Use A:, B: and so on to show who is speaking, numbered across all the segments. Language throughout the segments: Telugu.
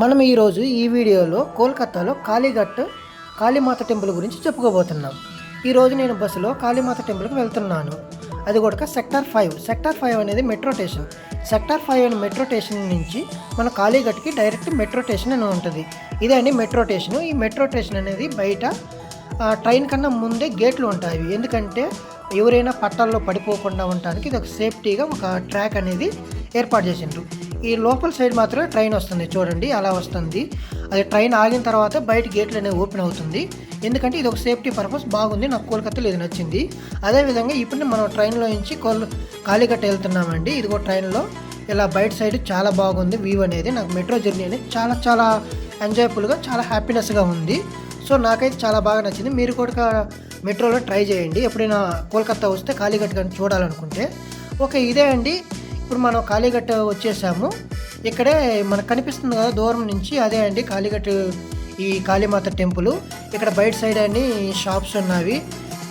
A: మనం ఈరోజు ఈ వీడియోలో కోల్కతాలో కాళీఘట్ కాళీమాత టెంపుల్ గురించి చెప్పుకోబోతున్నాం. ఈరోజు నేను బస్సులో కాళీమాత టెంపుల్కి వెళ్తున్నాను. అది కూడా సెక్టార్ ఫైవ్. సెక్టార్ ఫైవ్ అనేది మెట్రో స్టేషన్. సెక్టార్ ఫైవ్ అనే మెట్రో స్టేషన్ నుంచి మన కాళీఘట్కి డైరెక్ట్ మెట్రో స్టేషన్ అని ఉంటుంది. ఇదే అండి మెట్రో స్టేషన్. ఈ మెట్రో స్టేషన్ అనేది బయట ట్రైన్ కన్నా ముందే గేట్లు ఉంటాయి. ఎందుకంటే ఎవరైనా పట్టాల్లో పడిపోకుండా ఉండడానికి ఇది ఒక సేఫ్టీగా ఒక ట్రాక్ అనేది ఏర్పాటు చేసిండ్రు. ఈ లోపల సైడ్ మాత్రమే ట్రైన్ వస్తుంది. చూడండి అలా వస్తుంది. అది ట్రైన్ ఆగిన తర్వాత బయట గేట్లు అనేవి ఓపెన్ అవుతుంది. ఎందుకంటే ఇది ఒక సేఫ్టీ పర్పస్ బాగుంది నాకు కోల్కతాలో ఇది నచ్చింది. అదేవిధంగా ఇప్పుడు మనం ట్రైన్లో నుంచి కోల్ కాళీగట్ట వెళ్తున్నామండి. ఇదిగో ట్రైన్లో ఇలా బయట సైడ్ చాలా బాగుంది వ్యూ అనేది. నాకు మెట్రో జర్నీ అనేది చాలా చాలా ఎంజాయబుల్గా చాలా హ్యాపీనెస్గా ఉంది. సో నాకైతే చాలా బాగా నచ్చింది. మీరు కూడా మెట్రోలో ట్రై చేయండి. ఎప్పుడైనా కోల్కతా వస్తే కాళీఘట్ కానీ చూడాలనుకుంటే. ఓకే ఇదే అండి. ఇప్పుడు మనం కాళీఘట్ వచ్చేసాము. ఇక్కడే మనకు కనిపిస్తుంది కదా దూరం నుంచి. అదే అండి కాళీఘట్ ఈ కాళీమాత టెంపుల్. ఇక్కడ బయట సైడ్ అన్ని షాప్స్ ఉన్నవి.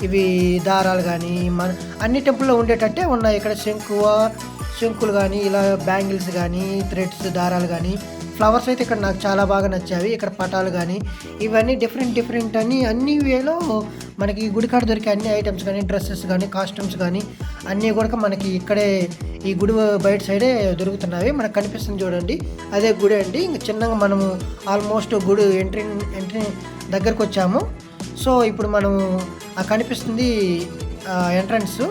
A: ఇవి దారాలు కానీ మన అన్ని టెంపుల్లో ఉండేటట్టే ఉన్నాయి. ఇక్కడ శంకువ శంకులు కానీ ఇలా బ్యాంగిల్స్ కానీ థ్రెడ్స్ దారాలు కానీ ఫ్లవర్స్ అయితే ఇక్కడ నాకు చాలా బాగా నచ్చాయి. ఇక్కడ పటాలు కానీ ఇవన్నీ డిఫరెంట్ డిఫరెంట్ అని అన్ని వేలో మనకి గుడికాడ దొరికే అన్ని ఐటమ్స్ కానీ డ్రెస్సెస్ కానీ కాస్ట్యూమ్స్ కానీ అన్నీ కూడా మనకి ఇక్కడే ఈ గుడి బయట సైడే దొరుకుతున్నవి. మనకు కనిపిస్తుంది చూడండి. అదే గుడి అండి. ఇంక చిన్నగా మనము ఆల్మోస్ట్ గుడి ఎంట్రీ ఎంట్రీ దగ్గరకు వచ్చాము. సో ఇప్పుడు మనం ఆ కనిపిస్తుంది ఎంట్రన్స్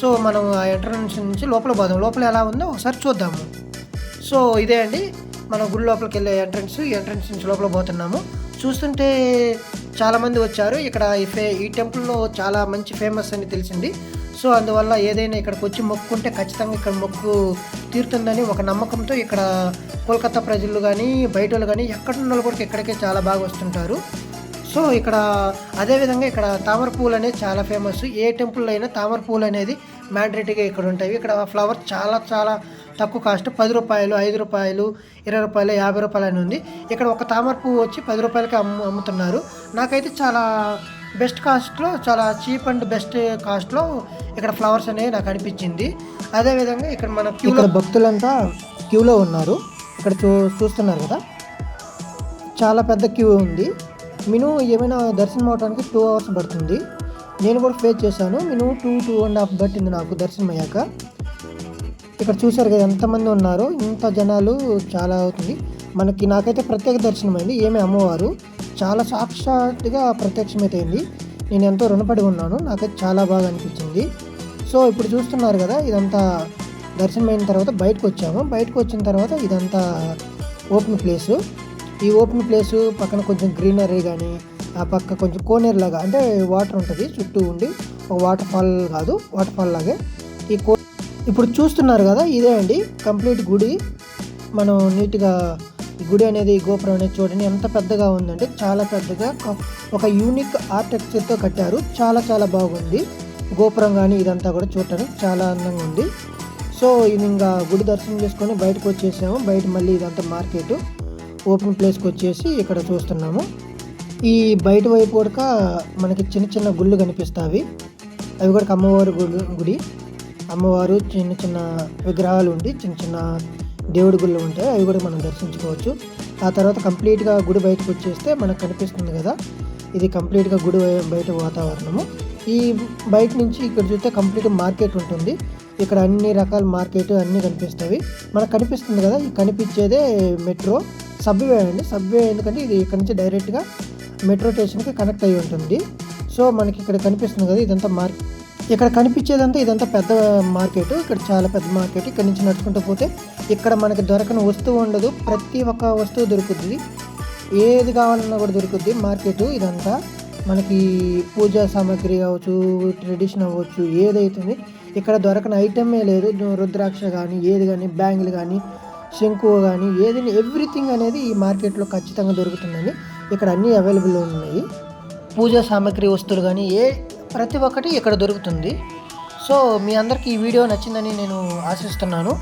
A: సో మనం ఆ ఎంట్రన్స్ నుంచి లోపల పోదాం. లోపల ఎలా ఉందో ఒకసారి చూద్దాము. సో ఇదే అండి. మనం గుడి లోపలికి వెళ్ళే ఎంట్రన్స్ ఎంట్రన్స్ నుంచి లోపల పోతున్నాము. చూస్తుంటే చాలామంది వచ్చారు. ఇక్కడ ఈ ఫే ఈ టెంపుల్లో చాలా మంచి ఫేమస్ అని తెలిసింది. సో అందువల్ల ఏదైనా ఇక్కడికి వచ్చి మొక్కుకుంటే ఖచ్చితంగా ఇక్కడ మొక్కు తీరుతుందని ఒక నమ్మకంతో ఇక్కడ కోల్కతా ప్రజలు కానీ బయట వాళ్ళు కానీ ఎక్కడున్న వాళ్ళు కూడా ఇక్కడికే చాలా బాగా వస్తుంటారు. సో ఇక్కడ అదేవిధంగా ఇక్కడ తామర పూలు అనేది చాలా ఫేమస్ ఏ టెంపుల్ అయినా తామర పూలు అనేది మ్యాండరేటరీగా ఇక్కడ ఉంటాయి. ఇక్కడ ఫ్లవర్ చాలా చాలా తక్కువ కాస్ట్ పది రూపాయలు ఐదు రూపాయలు ఇరవై రూపాయలు యాభై రూపాయలు అని ఉంది. ఇక్కడ ఒక తామర పువ్వు వచ్చి పది రూపాయలకి అమ్ము అమ్ముతున్నారు. నాకైతే చాలా బెస్ట్ కాస్ట్లో చాలా చీప్ అండ్ బెస్ట్ కాస్ట్లో ఇక్కడ ఫ్లవర్స్ అనేవి నాకు అనిపించింది. అదేవిధంగా ఇక్కడ మన ఇక్కడ భక్తులంతా క్యూలో ఉన్నారు. ఇక్కడ చూ చూస్తున్నారు కదా? చాలా పెద్ద క్యూ ఉంది. మిను ఏమైనా దర్శనం అవడానికి టూ అవర్స్ పడుతుంది. నేను కూడా ఫేస్ చేశాను. మిను టూ టూ అండ్ హాఫ్ పట్టింది నాకు దర్శనం అయ్యాక. ఇక్కడ చూశారు కదా ఎంతమంది ఉన్నారో ఇంత జనాలు చాలా అవుతుంది. మనకి నాకైతే ప్రత్యేక దర్శనం అయింది. ఏమి అమ్మవారు. చాలా సాక్షాత్గా ప్రత్యక్షమైపోయింది నేను ఎంతో రుణపడి ఉన్నాను. నాకైతే చాలా బాగా అనిపించింది. సో ఇప్పుడు చూస్తున్నారు కదా ఇదంతా దర్శనం అయిన తర్వాత బయటకు వచ్చాము బయటకు వచ్చిన తర్వాత ఇదంతా ఓపెన్ ప్లేసు. ఈ ఓపెన్ ప్లేస్ పక్కన కొంచెం గ్రీనరీ కానీ ఆ పక్క కొంచెం కోనేరు లాగా అంటే వాటర్ ఉంటుంది చుట్టూ ఉండి ఒక వాటర్ ఫాల్ కాదు వాటర్ ఫాల్ లాగే. ఈ కో ఇప్పుడు చూస్తున్నారు కదా ఇదే అండి కంప్లీట్ గుడి. మనం నీట్గా గుడి అనేది గోపురం అనేది చూడండి ఎంత పెద్దగా ఉందంటే చాలా పెద్దగా ఒక- ఒక యూనిక్ ఆర్కిటెక్చర్తో కట్టారు. చాలా చాలా బాగుంది. గోపురం కానీ ఇదంతా కూడా చూడటానికి చాలా అందంగా ఉంది. సో ఇది ఇంకా గుడి దర్శనం చేసుకొని బయటకు వచ్చేసాము. బయట మళ్ళీ ఇదంతా మార్కెట్. ఓపెన్ ప్లేస్కి వచ్చేసి ఇక్కడ చూస్తున్నాము. ఈ బయట వైపు కూడా మనకి చిన్న చిన్న గుళ్ళు కనిపిస్తాయి అవి కూడా అమ్మవారి గుడి గుడి. అమ్మవారు చిన్న చిన్న విగ్రహాలు ఉండి చిన్న చిన్న దేవుడి గుళ్ళు ఉంటాయి. అవి కూడా మనం దర్శించుకోవచ్చు. ఆ తర్వాత కంప్లీట్గా గుడి బయటకు వచ్చేస్తే మనకు కనిపిస్తుంది కదా ఇది కంప్లీట్గా గుడి బయట వాతావరణము. ఈ బయట నుంచి ఇక్కడ చూస్తే కంప్లీట్ మార్కెట్ ఉంటుంది. ఇక్కడ అన్ని రకాల మార్కెట్ అన్నీ కనిపిస్తాయి. మనకు కనిపిస్తుంది కదా ఈ కనిపించేదే మెట్రో. సబ్వే అండి సబ్వే ఎందుకంటే ఇది ఇక్కడ నుంచి డైరెక్ట్గా మెట్రో స్టేషన్కి కనెక్ట్ అయి ఉంటుంది. సో మనకి ఇక్కడ కనిపిస్తుంది కదా ఇదంతా మార్కెట్ ఇక్కడ కనిపించేదంతా ఇదంతా పెద్ద మార్కెట్ ఇక్కడ చాలా పెద్ద మార్కెట్ ఇక్కడ నుంచి నడుచుకుంటూ పోతే ఇక్కడ మనకి దొరకని వస్తువు ఉండదు. ప్రతి ఒక్క వస్తువు దొరుకుతుంది ఏది కావాలన్నా కూడా దొరుకుద్ది. మార్కెట్ ఇదంతా మనకి పూజా సామాగ్రి కావచ్చు ట్రెడిషన్ అవ్వచ్చు ఏదైతుంది ఇక్కడ దొరకని ఐటమే లేదు. రుద్రాక్ష కానీ ఏది కానీ బ్యాంగిల్ కానీ శంకు కానీ ఏదైనా ఎవ్రీథింగ్ అనేది ఈ మార్కెట్లో ఖచ్చితంగా దొరుకుతుందని ఇక్కడ అన్నీ అవైలబుల్ ఉన్నాయి. పూజా సామాగ్రి వస్తువులు కానీ ఏ ప్రతి ఒక్కటి ఇక్కడ దొరుకుతుంది. సో మీ అందరికీ ఈ వీడియో నచ్చిందని నేను ఆశిస్తున్నాను.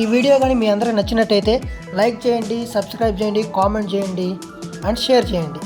A: ఈ వీడియో కానీ మీ అందరికి నచ్చినట్టయితే లైక్ చేయండి సబ్స్క్రైబ్ చేయండి కామెంట్ చేయండి అండ్ షేర్ చేయండి.